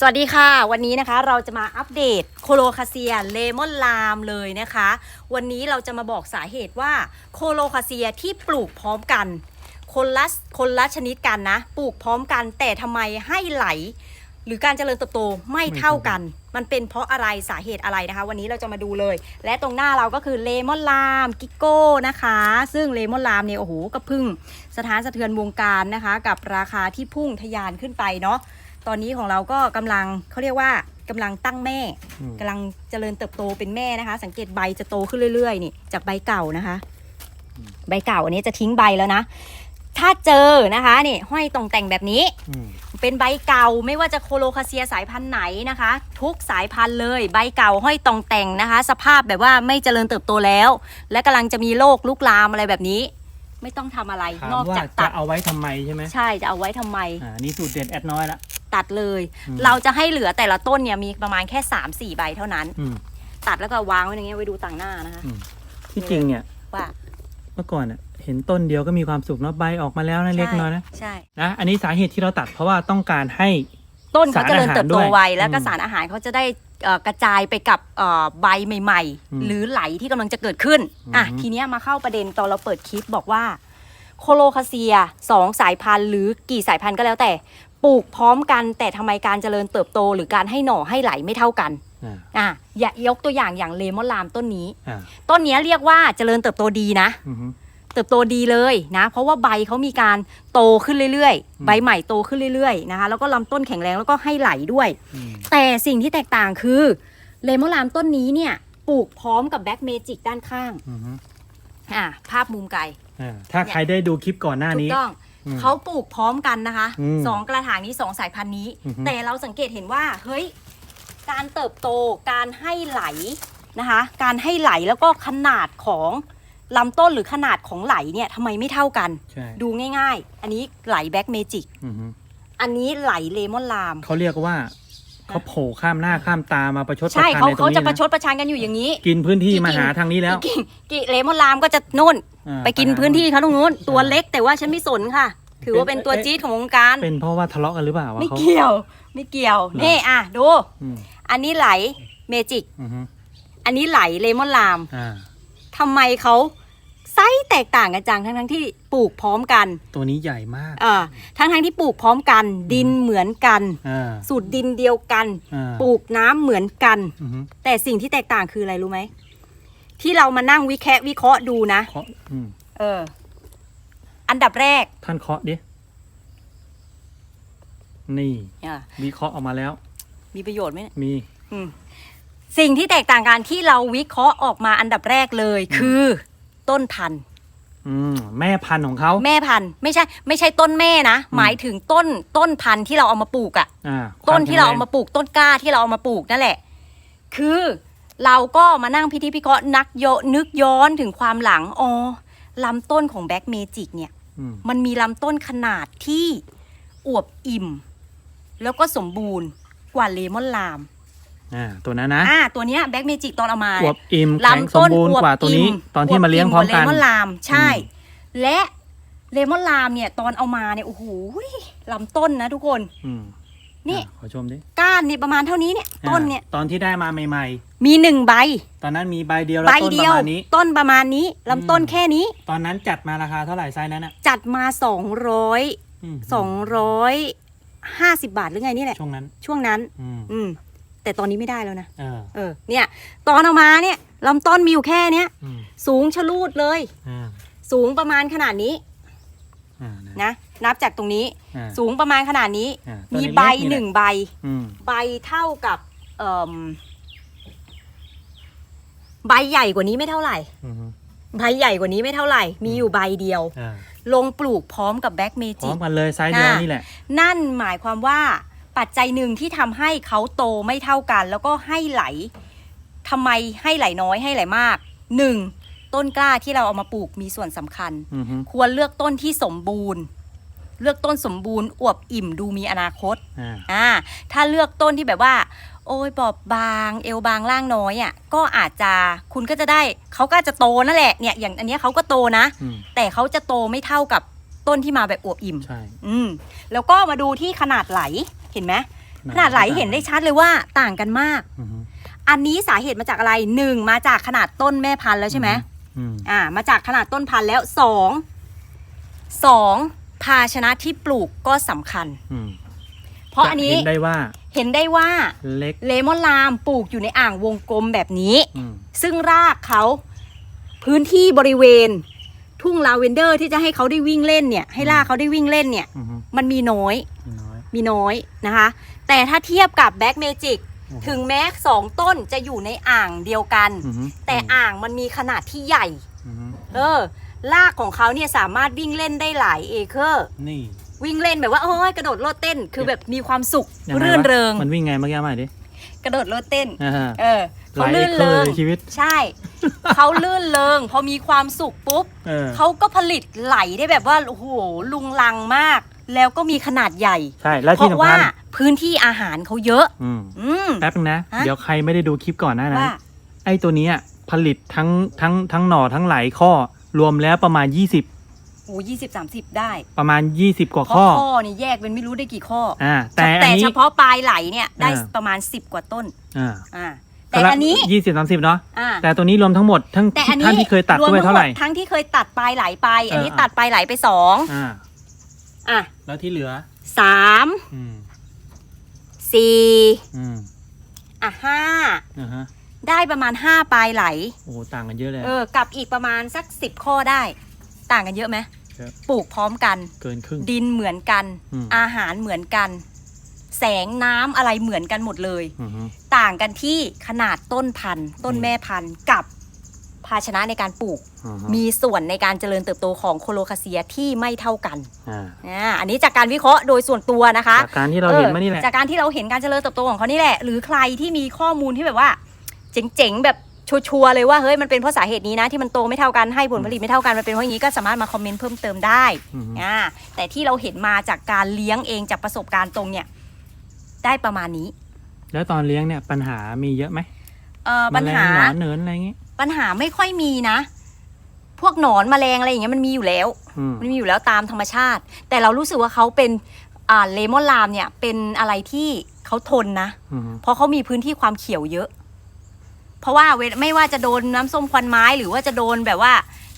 สวัสดีค่ะ วันนี้นะคะเราจะมาอัปเดตโคโลคาเซียเลมอนลามเลยนะคะ วันนี้เราจะมาบอกสาเหตุว่าโคโลคาเซียที่ปลูกพร้อมกัน คนละคนละชนิดกันนะ ปลูกพร้อมกันแต่ทำไมให้ไหล หรือการเจริญเติบโตไม่เท่ากัน มันเป็นเพราะอะไรสาเหตุอะไรนะคะ วันนี้เราจะมาดูเลย และตรงหน้าเราก็คือเลมอนลามกิโก้นะคะ ซึ่งเลมอนลามเนี่ยโอ้โหก็พึ่งสถานสะเทือนวงการนะคะ กับราคาที่พุ่งทะยานขึ้นไปเนาะ ตอนนี้ของเราก็กำลังเขาเรียกว่ากำลังตั้งแม่อืมกำลังเจริญเติบโตเป็นแม่นะคะ สังเกตใบจะโตขึ้นเรื่อยๆนี่จากใบเก่านะคะ ใบเก่าอันนี้จะทิ้งใบแล้วนะ ถ้าเจอนะคะนี่ห้อยตรงแต่งแบบนี้อืมเป็นใบเก่าไม่ว่าจะโคโลคาเซียสายพันธุ์ไหนนะคะ ทุกสายพันธุ์เลยใบเก่าห้อยตองแต่งนะคะ สภาพแบบว่าไม่เจริญเติบโตแล้ว และกำลังจะมีโรคลุกลามอะไรแบบนี้ ไม่ต้องทำอะไร ถามนอกว่าจากจะตัดเอาไว้ทำไมใช่ไหมใช่จะเอาไว้ทำไม อ่านี่สูตรเด็ดแอดน้อยละ ตัดเลย อืม เราจะให้เหลือแต่ละต้นเนี่ยมีประมาณแค่3 4ใบเท่านั้น อืม ตัดแล้วก็วางไว้อย่างเงี้ยไว้ดูต่างหน้านะคะ อืม ที่จริงเนี่ย ว่าเมื่อก่อนอะเห็นต้นเดียวก็มีความสุขเนาะใบออกมาแล้วนะเล็กน้อยนะใช่ นะอันนี้สาเหตุที่เราตัดเพราะว่าต้องการให้ ต้นเขาเจริญเติบโตไวสารอาหารด้วยแล้วก็อืมสารอาหารเขาจะได้เอ่อกระจายไปกับเอ่อใบใหม่ อืมๆ หรือไหลที่กำลังจะเกิดขึ้นอะอืมทีเนี้ยมาเข้าประเด็นตอนเราเปิดคลิปบอกว่า โคโลคาเซียสองสายพันธุ์หรือกี่สายพันธุ์ก็แล้วแต่ ปลูกพร้อมกันแต่ทำไมการเจริญเติบโต หรือการให้หน่อให้ไหลไม่เท่ากันอ่าอะอย่ายกตัวอย่างอย่างเลมอนลามต้นนี้อ่าต้นเนี้ยเรียกว่าเจริญเติบโตดีนะอือฮึเติบโตดีเลยนะ เพราะว่าใบเขามีการโตขึ้นเรื่อยอืมๆใบใหม่โตขึ้นเรื่อยๆนะคะแล้วก็ลำต้นแข็งแรงแล้วก็ให้ไหลด้วยอืมแต่สิ่งที่แตกต่างคือเลมอนลามต้นนี้เนี่ยปลูกพร้อมกับแบ็กเมจิกด้านข้างอือฮึอ่าภาพมุมไกล อ่าถ้าใครได้ดูคลิปก่อนหน้าถูนี้ กต้องอืมเขาปลูกพร้อมกันนะคะอืมสองกระถางนี้สองสายพันธุ์นี้ อือฮึ แต่เราสังเกตเห็นว่าเฮ้ยการเติบโตการให้ไหลนะคะ การให้ไหลแล้วก็ขนาดของลำต้นหรือขนาดของไหลเนี่ยทำไมไม่เท่ากัน ใช่ดูง่ายๆ อันนี้ไหลแบ็กเมจิกอือฮึอันนี้ไหลเลมอนลาม เขาเรียกว่าเขาโผล่ข้ามหน้าข้ามตามาประชดประใช่ชันเขาในตรเขางนี้จะประชนะดประชันกันอยู่อย่างนี้ กินพื้นที่จริงๆมาหาทางนี้แล้ว กิกิเลมอนลามก็จะนู่นอ่า ไปกินหาพื้นที่เขาตรงนู้นใช่ตัวเล็กแต่ว่าฉันไม่สนค่ะ ถือว่าเป็นตัวเอ๊ะจี๊ดของวงการ เป็นเพราะว่าทะเลาะกันหรือเปล่าวะไม่เขาเกี่ยว ไม่เกี่ยวเหรอนี่อะดูอืมอันนี้ไหลเมจิกอือฮึอันนี้ไหลเลมอนลามอ่าทำไมเขาไซส์แตกต่างกันจังทั้งทั้งๆที่ปลูกพร้อมกัน ตัวนี้ใหญ่มากเออทั้งทั้งๆที่ปลูกพร้อมกัน ดินเหมือนกันอ่าสูตรดินเดียวกันอ่าปลูกน้ำเหมือนกันอือฮึแต่สิ่งที่แตกต่างคืออะไรรู้ไหม ที่เรามานั่งวิแคะวิเคราะห์ดูนะ เคาะอืมเออ อันดับแรกท่านเคาะดิ นี่อะวิเคราะห์ออกมาแล้ว มีประโยชน์ไหมเนี่ยมี อืมสิ่งที่แตกต่างกันที่เราวิเคราะห์ออกมาอันดับแรกเลยคือ ต้นพันธุ์ อืม แม่พันธุ์ของเขา แม่พันธุ์ไม่ใช่ ไม่ใช่ต้นแม่นะ หมายถึงต้นต้นพันธุ์ที่เราเอามาปลูกอะ อ่าต้นที่เราเอาควมาปลูกต้นกล้าที่เราเอามาปลูกนั่นแหละ คือ เราก็มานั่งพิธีพิเคราะห์นักโยนึกย้อนถึงความหลังอ๋อลำต้นของแบ็กเมจิกเนี่ยอืมมันมีลำต้นขนาดที่อวบอิ่ม แล้วก็สมบูรณ์กว่าเลมอนลามอ่าตัวนั้นนะอ่าตัวเนี้ยแบ็กเมจิกตอนเอามาอเนี่วยบอิ่มแข็งลำสมต้นบูรณ์อวบกว่าตัวนี้อิ่ตอนที่มาเลี้ยงพร้อมกันเลมอนลามใช่อืมและเลมอนลามเนี่ยตอนเอามาเนี่ยโอ้โหลำต้นนะทุกคนอืม นี่ อะขอชมดิก้านนี่ประมาณเท่านี้เนี่ย ต้นเนี่ย อ่าตอนที่ได้มาใหม่ มีหนึ่งใบ ๆ ตอนนั้นมีใบเดียวแล้วใบต้นปเดีระยว มาณนี้ ต้นประมาณนี้ลำต้นอืมแค่นี้ ตอนนั้นจัดมาราคาเท่าไหร่ไซส์นั้นอะจัดมาสองร้อยมสองร้อยห้าสิบบาทหรือไงนี่แหละ ช่วงนั้น ช่วงนั้น อืมอืม แต่ตอนนี้ไม่ได้แล้วนะ เออเออ เนี่ย ตอนเอามาเนี่ยลำต้นมีอยู่แค่เนี้ย อืมสูงชะลูดเลย อ่าสูงประมาณขนาดนี้ อ่านะนะนับจากตรงนี้อ่า สูงประมาณขนาดนี้ อ่าต้นมีเล็กๆใบนี่แหละ หนึ่งใบ อืม ใบเท่ากับเอ่มใบใหญ่กว่านี้ไม่เท่าไหร่ อืมใบใหญ่กว่านี้ไม่เท่าไหร่ มีอยู่ใบเดียว อ่าลงปลูกพร้อมกับแบ็กเมพร้จิอก มกันเลยไซส์เดียวอ่านี่นี่แหละ นั่นหมายความว่าปัจจัยหนึ่งที่ทำให้เขาโตไม่เท่ากัน แล้วก็ให้ไหลทำไมให้ไหลน้อยให้ไหลมากหนึ่ง ต้นกล้าที่เราเอามาปลูกมีส่วนสำคัญ อือฮึ ควรเลือกต้นที่สมบูรณ์ เลือกต้นสมบูรณ์อวบอิ่มดูมีอนาคต อ่า อ่าถ้าเลือกต้นที่แบบว่า โอ้ยบอบบาง เอวบางล่างน้อยอะก็อาจจะคุณก็จะได้เขาก็จะโตนั่นแหละเนี่ยอย่างอันเนี้ยเขาก็โตนะ อืม แต่เขาจะโตไม่เท่ากับต้นที่มาแบบอวบอิ่ม ใช่ อืมแล้วก็มาดูที่ขนาดไหลเห็นไหมขนาดไหลเห็นได้ชัดเลยว่าต่างกันมาก อือฮึ อันนี้สาเหตุมาจากอะไรหนึ่งมาจากขนาดต้นแม่พันธุ์แล้วใช่ไหมอืม อ่ามาจากขนาดต้นพันธุ์แล้วสองสองภาชนะที่ปลูกก็สำคัญอืมเพราะอันนี้จเห็นได้ว่าเห็นได้ว่าเล็กเลมอนลามปลูกอยู่ในอ่างวงกลมแบบนี้อืมซึ่งรากเขาพื้นที่บริเวณ ทุ่งลาเวนเดอร์ที่จะให้เขาได้วิ่งเล่นเนี่ย ให้รากเขาได้วิ่งเล่นเนี่ยอือฮึมันมีน้อยน้อย มีน้อยนะคะ แต่ถ้าเทียบกับแบ็กเมจิกโอ้โห ถึงแม้สองต้นจะอยู่ในอ่างเดียวกัน อือฮึ แต่อ่างมันมีขนาดที่ใหญ่ อือฮึเออรากของเขาเนี่ยสามารถวิ่งเล่นได้หลายเอเคอร์ นี่วิ่งเล่นแบบว่าโอ้ยกระโดดโลดเต้นคือแบบมีความสุขยังไงวะรื่นเริง มันวิ่งไงเมื่อกี้มาใหม่ดิกระโดดโลดเต้น อ่าฮะเออหลาเขายลื่นเอเริร์งในชีวิต ใช่ เขาลื่นเริงพอมีความสุขปุ๊บ เออ เขาก็ผลิตไหลได้แบบว่าโอ้โหลุงลังมาก แล้วก็มีขนาดใหญ่ ใช่แล้วเพที่ราะสำว่าคัญพื้นที่อาหารเขาเยอะ อืมอืม แป๊บนึงนะ ฮะ เดี๋ยวใครไม่ได้ดูคลิปก่อนหน้านั้น ว่า ไอ้ตัวเนี้ยผลิตทั้งทั้งทั้งหน่อทั้งไหลข้อรวมแล้วประมาณ 20 โอ้ยี่สิบสามสิบได้ ประมาณ 20 กว่าเพราะข้อข้อนี่แยกเป็นไม่รู้ได้กี่ข้ออ่าแต่อันแต่นี้ เฉพาะปลายไหลเนี่ยได้อ่า ประมาณสิบกว่าต้น อ่าอ่า แต่อันนี้ยี่สิบสามสิบเนาะอ่าแต่ตัวนี้รวมทั้งหมดทั้งแต่อันนี้ท่านที่เคยตัดรวมด้วยทั้เท่างหไหมร่ดทั้งที่เคยตัดปลายไหลไป อันนี้เออ ตัดปลายไหลไปสอง อ่า อะแล้วที่เหลือ สามอืมสี่อืมอะห้าอ่าฮะได้ประมาณห้าปลายไหล โอ้ต่างกันเยอะเลย เออกับอีกประมาณสักสิบข้อได้ ต่างกันเยอะไหมเยอะปลูกพร้อมกัน เกินครึ่ง ดินเหมือนกัน อืม อาหารเหมือนกัน แสงน้ำอะไรเหมือนกันหมดเลย อือฮึ ต่างกันที่ขนาดต้นพันธุ์ต้นอืม แม่พันธุ์กับ ภาชนะในการปลูก อือฮึ มีส่วนในการเจริญเติบโตของโคโลคาเซียที่ไม่เท่ากันอ่าอ่าอันนี้จากการวิเคราะห์โดยส่วนตัวนะคะ จากการที่เราเห็นมานี่แหละจากการที่เราเห็นการเจริญเติบโตของเขานี่แหละ หรือใครที่มีข้อมูลที่แบบว่า เจ๋งๆแบบชัวร์ๆเลยว่าเฮ้ยมันเป็นเพราะสาเหตุนี้นะที่มันโตไม่เท่ากันให้ผลผลิตไม่เท่ากันมันเป็นเพราะอย่างนี้ก็สามารถมาคอมเมนต์เพิ่มเติมได้อือฮึ อ่าแต่ที่เราเห็นมาจากการเลี้ยงเองจากประสบการณ์ตรงเนี่ยได้ประมาณนี้แล้วตอนเลี้ยงเนี่ยปัญหามีเยอะไหมเอ่อปัญหา แมลงหนอนเหนินอะไรอย่างงี้ ปัญหาไม่ค่อยมีนะ พวกหนอนแมลงอะไรอย่างเงี้ยมันมีอยู่แล้ว อืมมันมีอยู่แล้วตามธรรมชาติ แต่เรารู้สึกว่าเขาเป็นอ่าเลมอนลามเนี่ย เป็นอะไรที่เขาทนนะ อือฮึเพราะเขามีพื้นที่ความเขียวเยอะ เพราะว่าเวลไม่ว่าจะโดนน้ำส้มควันไม้ หรือว่าจะโดนแบบว่า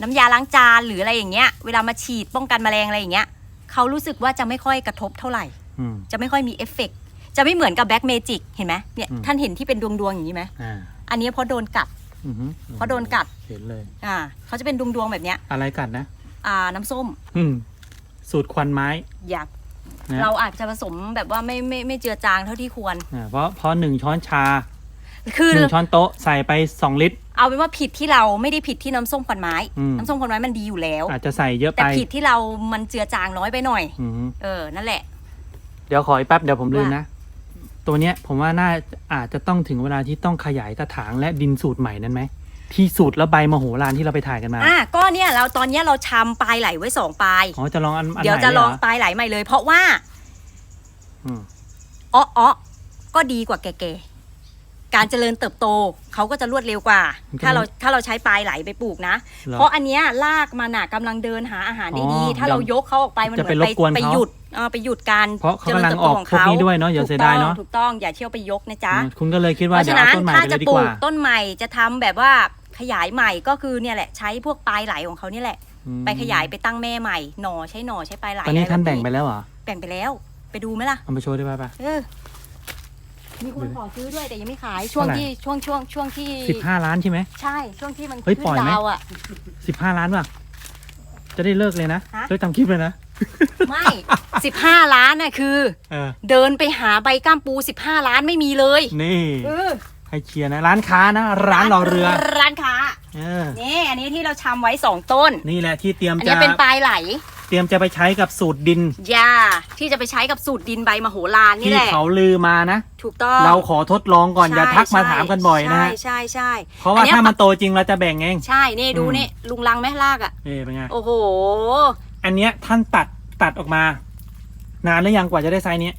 น้ำยาล้างจานหรืออะไรอย่างเงี้ย เวลามาฉีดป้องกันแมลงอะไรอย่างเงี้ยเขารู้สึกว่าจะไม่ค่อยกระทบเท่าไหร่ อืม จะไม่ค่อยมีเอฟเฟกต์จะไม่เหมือนกับแบ็กเมจิกเห็นไหมเนี่ยอืม ท่านเห็นที่เป็นดวงดวงๆอย่างนี้ไหมอ่า อันนี้เพราะโดนกัด อือฮึเพราะโดนกัด เห็นเลย อ่าเขาจะเป็นดวงดวงๆแบบเนี้ย อะไรกัดนะ อ่า น้ำส้มอืม สูตรควันไม้อยากนะเราอาจจะผสมแบบว่าไม่ไม่ไม่เจือจางเท่าที่ควร อ่าเพราะเพราะหนึ่งช้อนชาคือ หนึ่งช้อนโต๊ะใส่ไปสองลิตร เอาเป็นว่าผิดที่เราไม่ได้ผิดที่น้ำส้มควันไม้ อืม น้ำส้มควันไม้มันดีอยู่แล้ว อาจจะใส่เยอะแต่ไปผิดที่เรามันเจือจางน้อยไปหน่อย อือฮึเออ นั่นแหละ เดี๋ยวขออีกแป๊บเดี๋ยวผมลืมว่านะ ตัวเนี้ยผมว่าน่าอาจจะต้องถึงเวลาที่ต้องขยายกระถางและดินสูตรใหม่นั้นไหมที่สูตรแล้วใบมโหฬารที่เราไปถ่ายกันมา อะก็เนี่ยเราตอนเนี้ยเราชำปลายไหลไว้สองปลาย อ๋อจะลองอันอันเดี๋ยวไหนจะลองเหรปลายไหลใหม่เลย เพราะว่าอืมอ้ออ้อก็ดีกว่าแก่ๆการเจริญเติบโตเขาก็จะรวดเร็วกว่า ถ้าเราถ้าเราใช้ปลายไหลไปปลูกนะหอเพราะอันเนี้ยรากมันอะกำลังเดินหาอาหารได้ดี อ๋อถ้าเรายกเขาออกไปมันเหจะมืไปอนรไปบกวนไปเขาหยุด เออไปหยุดการเพราะเขาจริญกำลังติบอโตอกของพวกเขานี้ด้วยเนาะอย่าเสียดายเนาะถูกต้องอย่าเที่ยวไปยกนะจ๊ะอืมคุณก็เลยคิดเพว่าราะเดี๋ยฉะวเอานั้นต้นใหม่ถ้าไปเลจะยดีปกลูว่ากต้นใหม่จะทำแบบว่าขยายใหม่ก็คือเนี่ยแหละใช้พวกปลายไหลของเขานี่แหละอืมไปขยายไปตั้งแม่ใหม่หน่อใช้หน่อใช้ปลายไหลตอนนี้ะรท่านแบ่งบบไปแล้วเหรอแบ่งไปแล้ว ไปดูไหมล่ะเอามาโชว์ได้ป่ะป่ะเออมีคนขอซื้อด้วยแต่ยังไม่ขายช่วงเท่าไหร่ที่ช่วงช่วงช่วงที่สิบห้าล้านใช่ไหมใช่ช่วงที่มันเฮ้ยขึ้ปล่นอยไหมดาวอะสิบห้าล้านป่ะจะได้เลิกเลยนะฮะเลิกทำคลิปเลยนะ ไม่สิบห้าล้านน่ะคือ เออ เดินไปหาใบก้ามปูสิบห้าล้านไม่มีเลยนี่ เออให้เคลียร์นะ ร้านค้านะ ร้านรอเรือร้านค้าเออนี่อันนี้ที่เราชำไว้สองต้น นี่แหละที่เตรียมอันจะนี้เป็นปลายไหล เตรียมจะไปใช้กับสูตรดิน ยาที่จะไปใช้กับสูตรดินใบมโหฬารนี่ที่แหละ เขาลือมานะ ถูกต้องเราขอทดลองก่อน อย่าใช่ทักมาใช่ถามกันบ่อยนะใช่ฮะใช่ใช่เพราะว่าอันนี้ยถ้ามันโตจริงเราจะแบ่งเอง ใช่นี่ดูอืม นี่ลุงลังแม่ลากอะเอ๊เป็นไง โอ้โห อันเนี้ยท่านตัดตัดออกมา นานหรือยังกว่าจะได้ไซส์เนี้ย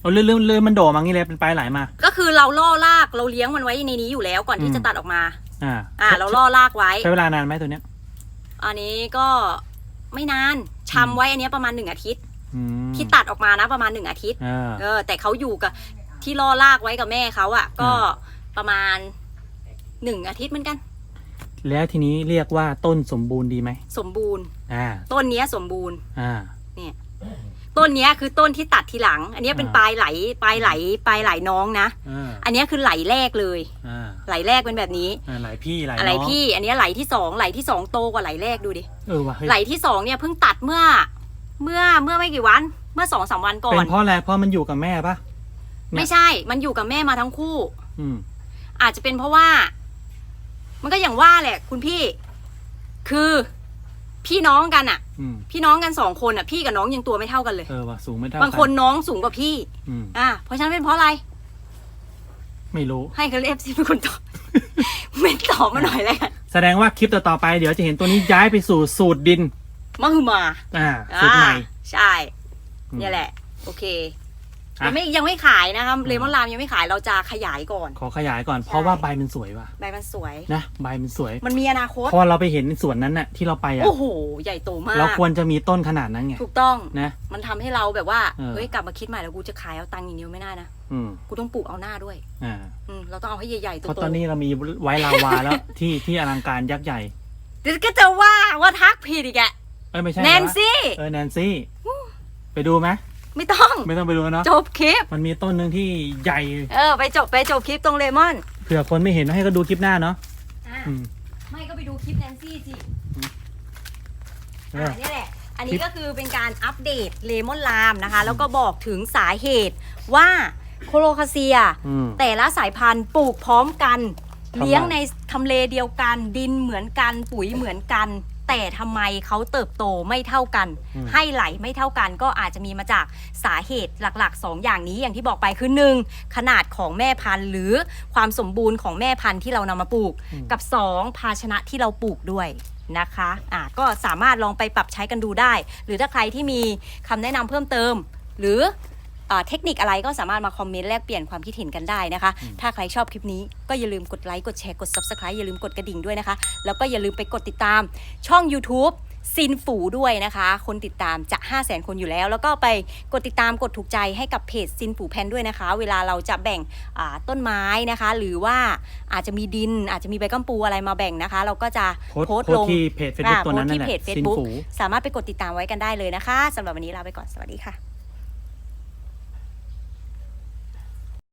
เอาเลื่อนๆเลื่อนมันโดดมางี้เลยเป็นปลายไหลมา ก็คือเราล่อลากเราเลี้ยงมันไว้ในนี้อยู่แล้วก่อนที่อืมจะตัดออกมา อ่า อ่า เราล่อลากไว้ ใช้เวลานานไหมตัวเนี้ย อันนี้ก็ไม่นานชำไว้อันเนี้ยประมาณหนึ่งอาทิตย์อืมที่ตัดออกมานะประมาณหนึ่งอาทิตย์อ่าเออ แต่เขาอยู่กับที่ล่อลากไว้กับแม่เขาอะก็อ่าประมาณหนึ่งอาทิตย์เหมือนกัน แล้วทีนี้เรียกว่าต้นสมบูรณ์ดีไหมสมบูรณ์ อ่า ต้นเนี้ยสมบูรณ์ อ่า เนี่ยต้นเนี้ยคือต้นที่ตัดทีหลัง อันเนี้ยเป็นอ่าปลายไหลปลายไหลปลายไหลน้องนะ อ่า อันเนี้ยคือไหลแรกเลย อ่าไหลแรกเป็นแบบนี้ อ่าหลายพี่หลายอะไรน้องพี่ อันเนี้ยไหลที่สองไหลที่สองโตกว่าไหลแรกดูดิ เออว่ะเฮ้ยไหลที่สองเนี่ยเพิ่งตัดเมื่อ เมื่อเมื่อไม่กี่วัน เมื่อสองสามวันก่อเป็นน เพราะอะไรเพราะมันอยู่กับแม่ปะ เนี่ย ไม่ใช่ มันอยู่กับแม่มาทั้งคู่ อืม อาจจะเป็นเพราะว่า มันก็อย่างว่าแหละ คุณพี่ คือพี่น้องกันอะอืมพี่น้องกันสองคนอะพี่กับน้องยังตัวไม่เท่ากันเลย เออว่ะสูงไม่เท่าบางคนน้องสูงกว่าพี่ อืมอ่าเพราะฉะนั้นเป็นเพราะอะไร ไม่รู้ ให้เขาเรียกสิเป็นคนตอบไม่ตอบมาหน่อยเลยกันแสดงว่าคลิปต่อๆไปเดี๋ยวจะเห็นตัวนี้ย้ายไปสู่สูตรดิน มาคือมาอ่า สูตรใหม่ อ่าใช่ อืม เนี่ยแหละ โอเค อะยังไม่ยังไม่ขายนะครับเลมอนรามยังไม่ขายเราจะขยายก่อน ขอขยายก่อนเพราะว่าใบมันสวยว่ะใบมันสวย นะใบมันสวย มันมีอนาคต พอเราไปเห็นสวนนั้นน่ะที่เราไปอะโอ้โห ใหญ่โตมาก เราควรจะมีต้นขนาดนั้นไง ถูกต้อง นะ มันทำให้เราแบบว่า เออ เฮ้ย กลับมาคิดใหม่แล้วกูจะขายเอาตังค์อย่างเดียวไม่ได้นะ อืมกูต้องปลูกเอาหน้าด้วย อ่าอืมเราต้องเอาให้ใหญ่ๆโตเพราะๆตอนนี้เรามีไว้ลาวาแล้ว ที่ที่อลังการยักษ์ใหญ่เดี๋ยวก็จะว่าว่าทักผิดอีกแกเอ้ยไม่ใช่แนนซี่ เออแนนซี่ ไปดูไหม ไม่ต้อง ไม่ต้องไปดูเนาะจบคลิป มันมีต้นหนึ่งที่ใหญ่ เออ ไปจบไปจบคลิปตรงเลมอน เผื่อคนไม่เห็นให้ก็ดูคลิปหน้าเนาะอะ อืมไม่ก็ไปดูคลิปแนนซี่สิ เออ่าอนี่แหละ อันคลินี้ปก็คือเป็นการอัปเดตเลมอนลามนะคะ แล้วก็บอกถึงสาเหตุว่าโคโลคาเซีย อืมแต่ละสายพันธุ์ปลูกพร้อมกัน ทำไม เลี้ยงในทำเลเดียวกัน ดินเหมือนกันปุ๋ยเหมือนกัน แต่ทำไมเขาเติบโตไม่เท่ากัน อืม ให้ไหลไม่เท่ากัน ก็อาจจะมีมาจากสาเหตุหลักๆ 2 อย่างนี้อย่างที่บอกไปคือ 1. ขนาดของแม่พันธุ์ หรือความสมบูรณ์ของแม่พันธุ์ที่เรานำมาปลูก กับ 2 ภาชนะที่เราปลูกด้วยนะคะอะก็สามารถลองไปปรับใช้กันดูได้ หรือถ้าใครที่มีคำแนะนำเพิ่มเติม หรืออ่า เทคนิคอะไรก็สามารถมาคอมเมนต์แลกเปลี่ยนความคิดเห็นกันได้นะคะ ถ้าใครชอบคลิปนี้ก็อย่าลืมกดไลค์กดแชร์กด Subscribe อย่าลืมกดกระดิ่งด้วยนะคะ แล้วก็อย่าลืมไปกดติดตามช่อง YouTube ซินฝูด้วยนะคะ คนติดตามจะ 5 0 0 0 0 0 คนอยู่แล้ว แล้วก็ไปกดติดตามกดถูกใจให้กับเพจซินฝูแพนด้วยนะคะ เวลาเราจะแบ่งอ่าต้นไม้นะคะ หรือว่าอาจจะมีดินอาจจะมีใบกัมปูอะไรมาแบ่งนะคะ เราก็จะโพสต์โพสต์โพสลต์งที่เพจเฟซบุ๊กอ่าตัวนั้นโพสต์นั่นแหละที่เพจซิน Facebook ฝูสามารถไปกดติดตามไว้กันได้เลยนะคะสำหรับวันนี้ลาไปก่อนสวัสดีค่ะ